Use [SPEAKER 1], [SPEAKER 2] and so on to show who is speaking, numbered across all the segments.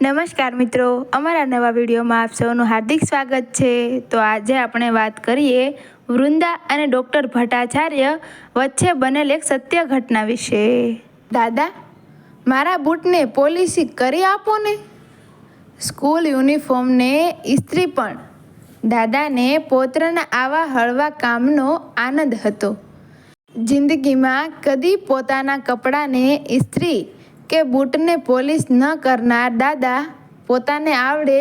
[SPEAKER 1] નમસ્કાર મિત્રો, અમારા નવા વિડીયોમાં આપ સૌનું હાર્દિક સ્વાગત છે. તો આજે આપણે વાત કરીએ વૃંદા અને ડૉક્ટર ભટ્ટાચાર્ય વચ્ચે બનેલ એક સત્ય ઘટના વિશે. દાદા, મારા બૂટને પોલિસી કરી આપો ને. સ્કૂલ યુનિફોર્મને ઇસ્ત્રી પણ. દાદાને પોતાના આવા હળવા કામનો આનંદ હતો. જિંદગીમાં કદી પોતાના કપડાને ઇસ્ત્રી કે બૂટને પોલીસ ન કરનાર દાદા પોતાને આવડે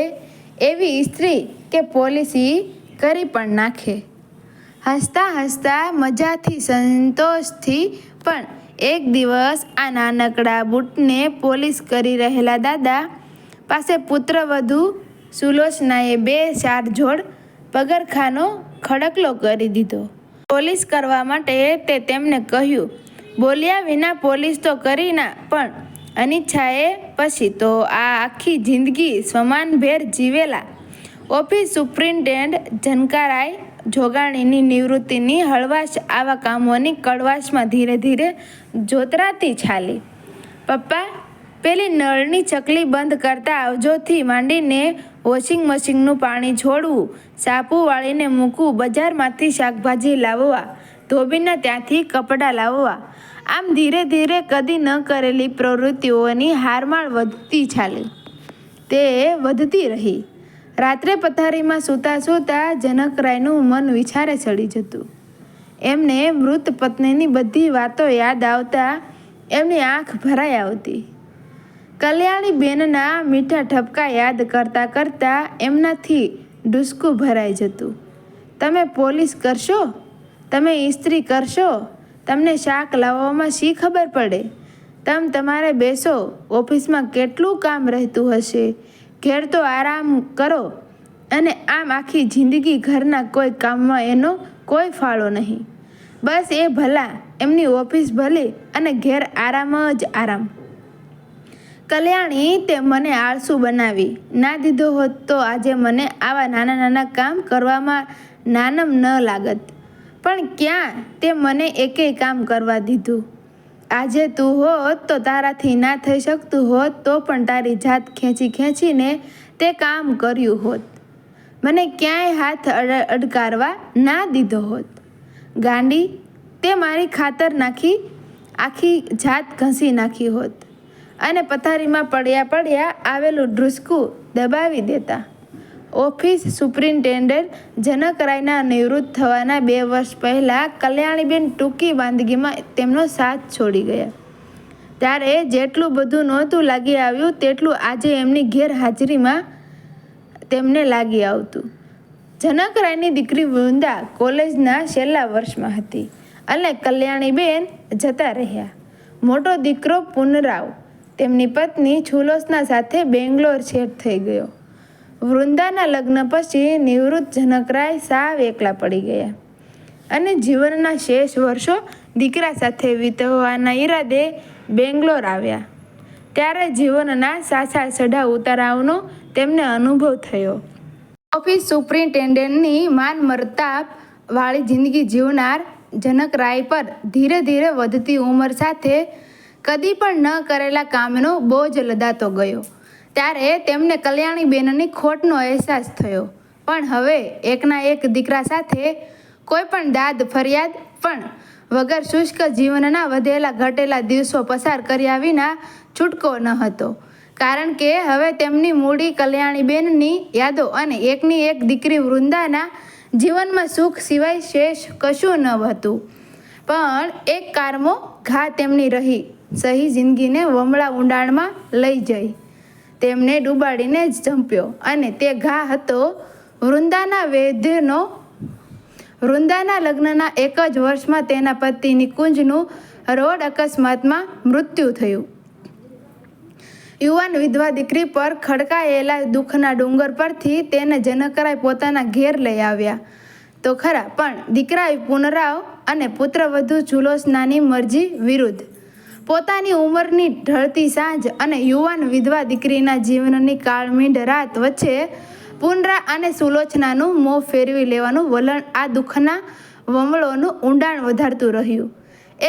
[SPEAKER 1] એવી ઇસ્ત્રી કે પોલિસી કરી પણ નાખે. હસતા હસતા મજાથી સંતોષથી પણ એક દિવસ આ નાનકડા બૂટને પોલીસ કરી રહેલા દાદા પાસે પુત્રવધુ સુલોચનાએ બે ચાર જોડ પગરખાનો ખડકલો કરી દીધો. પોલીસ કરવા માટે તે તેમને કહ્યું, બોલ્યા વિના પોલીસ તો કરી ના, પણ અનિચ્છાએ પછી તો આ આખી જિંદગી સમાનભેર જીવેલા. ઓફિસ સુપ્રિન્ટેન્ડન્ટ જનકારાય જોગાણીની નિવૃત્તિની હળવાશ આવા કામોની કડવાશમાં ધીરે ધીરે જોતરાતી છાલી. પપ્પા, પેલી નળની ચકલી બંધ કરતા આવજોથી માંડીને વોશિંગ મશીનનું પાણી છોડવું સાપુ વાળીને મૂકવું, બજારમાંથી શાકભાજી લાવવા, ધોબીના ત્યાંથી કપડાં લાવવા આમ ધીરે ધીરે કદી ન કરેલી પ્રવૃત્તિઓની હારમાળ વધતી ચાલી. તે વધતી રહી. રાત્રે પથારીમાં સૂતા સૂતા જનકરાયનું મન વિચારે ચડી જતું. એમને મૃત પત્નીની બધી વાતો યાદ આવતા એમની આંખ ભરાઈ આવતી. કલ્યાણી બેનના મીઠા ઠપકા યાદ કરતાં કરતાં એમનાથી ડુસકું ભરાઈ જતું. તમે પોલીસ કરશો? તમે ઇસ્ત્રી કરશો? તમને શાક લાવવામાં શી ખબર પડે? તમ તમારે બેસો, ઓફિસમાં કેટલું કામ રહેતું હશે? ઘેર તો આરામ કરો. અને આમ આખી જિંદગી ઘરના કોઈ કામમાં એનો કોઈ ફાળો નહીં. બસ એ ભલા, એમની ઓફિસ ભલે અને ઘેર આરામ જ આરામ. કલ્યાણી, તે મને આળસુ બનાવી. ના દીધો હોત તો આજે મને આવા નાના નાના કામ કરવામાં નાનમ ન લાગત. પણ ક્યાં? તે મને એકેય કામ કરવા દીધું. આજે તું હોત તો તારાથી ના થઈ શકતું હોત, તો પણ તારી જાત ખેંચી ખેંચીને તે કામ કર્યું હોત. મને ક્યાંય હાથ અડ- અડકારવા ના દીધો હોત. ગાંડી, તે મારી ખાતર નાખી, આખી જાત ઘસી નાખી હોત અને પથારીમાં પડ્યા પડ્યા આવેલું ડ્રુસકું દબાવી દેતા. ઓફિસ સુપ્રિન્ટેન્ડન્ટ જનકરાયના નિવૃત્ત થવાના બે વર્ષ પહેલાં કલ્યાણીબેન ટૂંકી વાંદગીમાં તેમનો સાથ છોડી ગયા. ત્યારે જેટલું બધું નહોતું લાગી આવ્યું, તેટલું આજે એમની ગેરહાજરીમાં તેમને લાગી આવતું. જનકરાયની દીકરી વૃંદા કોલેજના છેલ્લા વર્ષમાં હતી અને કલ્યાણીબેન જતા રહ્યા. મોટો દીકરો પુનરાવ, તેમની પત્ની છુલોસના સાથે બેંગ્લોર શેઠ થઈ ગયો. વૃંદાના લગ્ન પછી નિવૃત્ત જનકરાય સાવ એકલા પડી ગયા. અને જીવનના શેષ વર્ષો દીકરા સાથે વીતવવાના ઈરાદે બેંગ્લોર આવ્યા. ત્યારે જીવનના સાચા ચઢાવ ઉતારાવનો તેમને અનુભવ થયો. ઓફિસ સુપ્રિન્ટેન્ડન્ટની માન મરતાપ વાળી જિંદગી જીવનાર જનકરાય પર ધીરે ધીરે વધતી ઉંમર સાથે કદી પણ ન કરેલા કામનો બોજ લદાતો ગયો. ત્યારે તેમને કલ્યાણીબેનની ખોટનો અહેસાસ થયો. પણ હવે એકના એક દીકરા સાથે કોઈ પણ દાદ, ફરિયાદ પણ વગર શુષ્ક જીવનના વધેલા ઘટેલા દિવસો પસાર કર્યા વિના છૂટકો ન હતો. કારણ કે હવે તેમની મૂડી કલ્યાણીબેનની યાદો અને એકની એક દીકરી વૃંદાના જીવનમાં સુખ સિવાય શેષ કશું ન હતું. પણ એક કારમો ઘા તેમની રહી. સહી જિંદગીને વમળા ઊંડાણમાં લઈ જઈ. તેમને ડૂબાડીને જ જંપ્યો અને તે ઘા હતો વૃંદાના વૈદ્યનો. વૃંદાના લગ્નના એક જ વર્ષમાં તેના પતિ નિકુંજનું રોડ અકસ્માતમાં મૃત્યુ થયું. યુવાન વિધવા દીકરી પર ખડકાયેલા દુઃખના ડુંગર પરથી તેને જનકરાય પોતાના ઘેર લઈ આવ્યા. તો ખરા, પણ દીકરાએ પુનરાવ અને પુત્રવધુ જુલોસનાની મરજી વિરુદ્ધ પોતાની ઉંમરની ઢળતી સાંજ અને યુવાન વિધવા દીકરીના જીવનની કાળમીંડ રાત વચ્ચે પુનરા અને સુલોચનાનું મોં ફેરવી લેવાનું વલણ આ દુઃખના વમળોનું ઊંડાણ વધારતું રહ્યું.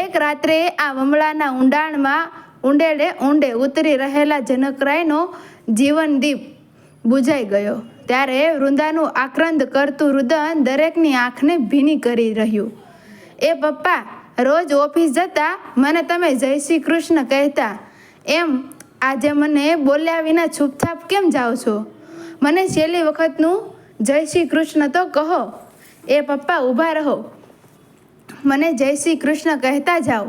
[SPEAKER 1] એક રાત્રે આ વમળાના ઊંડાણમાં ઊંડેડે ઊંડે ઉતરી રહેલા જનકરાયનો જીવનદીપ બુજાઈ ગયો. ત્યારે વૃંદાનું આક્રંદ કરતું રુદન દરેકની આંખને ભીની કરી રહ્યું. એ પપ્પા રોજ ઓફિસ જતા મને તમે જય શ્રી કૃષ્ણ કહેતા. એમ આજે મને બોલ્યા વિના છૂપછાપ કેમ જાઓ છો? મને છેલ્લી વખતનું જય શ્રી કૃષ્ણ તો કહો. એ પપ્પા ઊભા રહો. મને જય શ્રી કૃષ્ણ કહેતા જાઓ.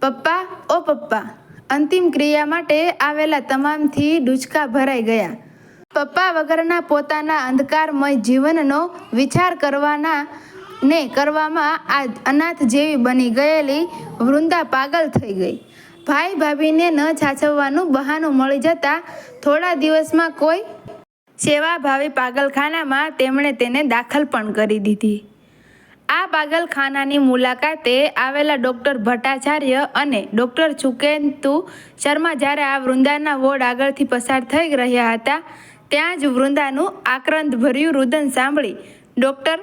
[SPEAKER 1] પપ્પા, ઓ પપ્પા, અંતિમ ક્રિયા માટે આવેલા તમામથી ડૂચકા ભરાઈ ગયા. પપ્પા વગરના પોતાના અંધકારમય જીવનનો વિચાર કરવાના ને કરવામાં આ અનાથ જેવી બની ગયેલી વૃંદા પાગલ થઈ ગઈ. ભાઈ ભાભીને ન છાછવવાનું બહાનું મળી જતાં થોડા દિવસમાં કોઈ સેવાભાવી પાગલખાનામાં તેમણે તેને દાખલ પણ કરી દીધી. આ પાગલખાનાની મુલાકાતે આવેલા ડૉક્ટર ભટ્ટાચાર્ય અને ડૉક્ટર ચુકેન્તુ શર્મા જ્યારે આ વૃંદાના વોર્ડ આગળથી પસાર થઈ રહ્યા હતા, ત્યાં જ વૃંદાનું આક્રંદ ભર્યું રુદન સાંભળી ડૉક્ટર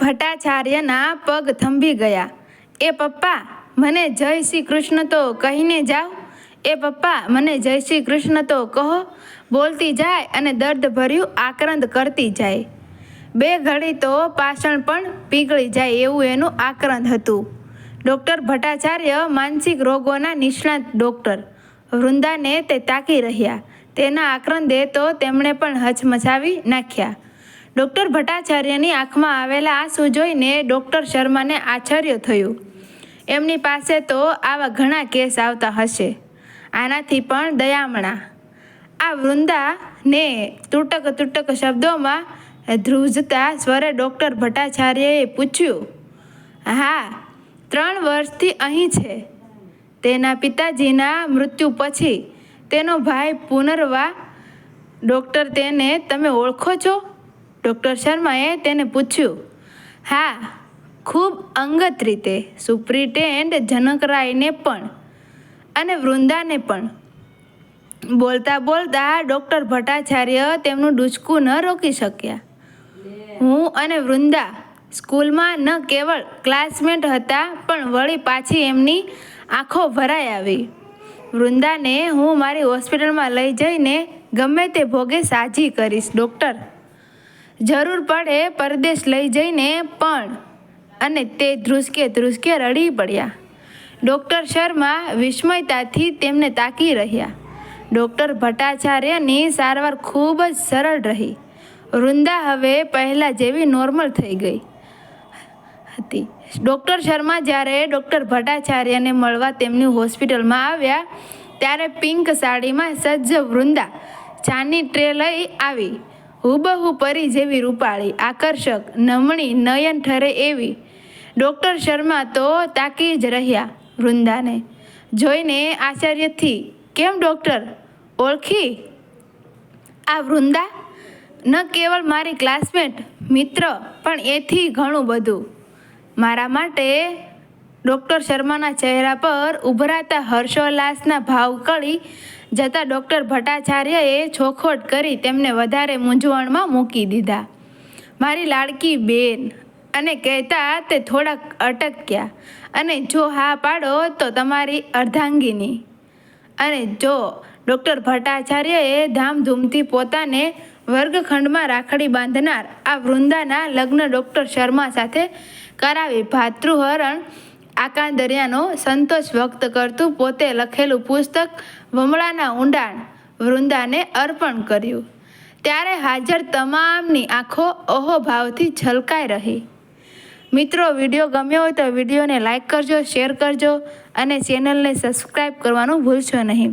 [SPEAKER 1] ભટ્ટાચાર્યના પગ થંભી ગયા. એ પપ્પા, મને જય શ્રી કૃષ્ણ તો કહીને જાઓ. એ પપ્પા, મને જય શ્રી કૃષ્ણ તો કહો. બોલતી જાય અને દર્દ ભર્યું આક્રંદ કરતી જાય. બે ઘડી તો પાષણ પણ પીગળી જાય એવું એનું આક્રંદ હતું. ડૉક્ટર ભટ્ટાચાર્ય માનસિક રોગોના નિષ્ણાત ડૉક્ટર. વૃંદાને તે તાકી રહ્યા. તેના આક્રંદે તો તેમણે પણ હચમચાવી નાખ્યા. ડૉક્ટર ભટ્ટાચાર્યની આંખમાં આવેલા આંસુ જોઈને ડૉક્ટર શર્માને આશ્ચર્ય થયું. એમની પાસે તો આવા ઘણા કેસ આવતા હશે. આનાથી પણ દયામણા. આ વૃંદાને તૂટક તૂટક શબ્દોમાં ધ્રુજતા સ્વરે ડૉક્ટર ભટ્ટાચાર્યએ પૂછ્યું, હા, ત્રણ વર્ષથી અહીં છે. તેના પિતાજીના મૃત્યુ પછી તેનો ભાઈ પુનર્વા ડૉક્ટર તેને તમે ઓળખો છો? ડૉક્ટર શર્માએ તેને પૂછ્યું, હા, ખૂબ અંગત રીતે સુપ્રિન્ટેન્ડ જનકરાયને પણ અને વૃંદાને પણ. બોલતા બોલતા ડૉક્ટર ભટ્ટાચાર્ય તેમનું ડૂચકું ન રોકી શક્યા. હું અને વૃંદા સ્કૂલમાં ન કેવળ ક્લાસમેટ હતા, પણ વળી પાછી એમની આંખો ભરાઈ આવી. વૃંદાને હું મારી હોસ્પિટલમાં લઈ જઈને ગમે તે ભોગે સાજી કરીશ, ડૉક્ટર. જરૂર પડે પરદેશ લઈ જઈને પણ. અને તે ધ્રુસકે ધ્રુસકે રડી પડ્યા. ડૉક્ટર શર્મા વિસ્મયતાથી તેમને તાકી રહ્યા. ડૉક્ટર ભટ્ટાચાર્યની સારવાર ખૂબ જ સરળ રહી. વૃંદા હવે પહેલાં જેવી નોર્મલ થઈ ગઈ હતી. ડૉક્ટર શર્મા જ્યારે ડૉક્ટર ભટ્ટાચાર્યને મળવા તેમની હોસ્પિટલમાં આવ્યા, ત્યારે પિંક સાડીમાં સજ્જ વૃંદા ચાની ટ્રે લઈ આવી. હુબહુ પરી જેવી રૂપાળી, આકર્ષક, નમણી, નયન ઠરે એવી. ડૉક્ટર શર્મા તો તાકી જ રહ્યા વૃંદાને. જોઈને આશ્ચર્યથી કેમ ડૉક્ટર? ઓળખી? આ વૃંદા? ન કેવળ મારી ક્લાસમેટ, મિત્ર, પણ એથી ઘણું બધું. મારા માટે ડૉક્ટર શર્માના ચહેરા પર ઉભરાતા હર્ષોલ્લાસના ભાવ કળી જતાં ડૉક્ટર ભટ્ટાચાર્યએ છોખોટ કરી તેમને વધારે મૂંઝવણમાં મૂકી દીધા. મારી લાડકી બેન, અને કહેતા તે થોડાક અટક્યા. અને જો હા પાડો તો તમારી અર્ધાંગીની. અને જો ડૉક્ટર ભટ્ટાચાર્યએ ધામધૂમથી પોતાને વર્ગખંડમાં રાખડી બાંધનાર આ વૃંદાના લગ્ન ડૉક્ટર શર્મા સાથે કરાવી ભાતૃહરણ આકાંદરિયાનો સંતોષ વ્યક્ત કરતું પોતે લખેલું પુસ્તક વમળાના ઊંડાણ વૃંદાને અર્પણ કર્યું. ત્યારે હાજર તમામની આંખો અહોભાવથી છલકાઈ રહી. મિત્રો, વીડિયો ગમ્યો હોય તો વિડીયોને લાઇક કરજો, શેર કરજો અને ચેનલને સબસ્ક્રાઈબ કરવાનું ભૂલશો નહીં.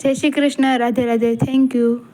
[SPEAKER 1] જય શ્રી કૃષ્ણ, રાધે રાધે, થેન્ક યુ.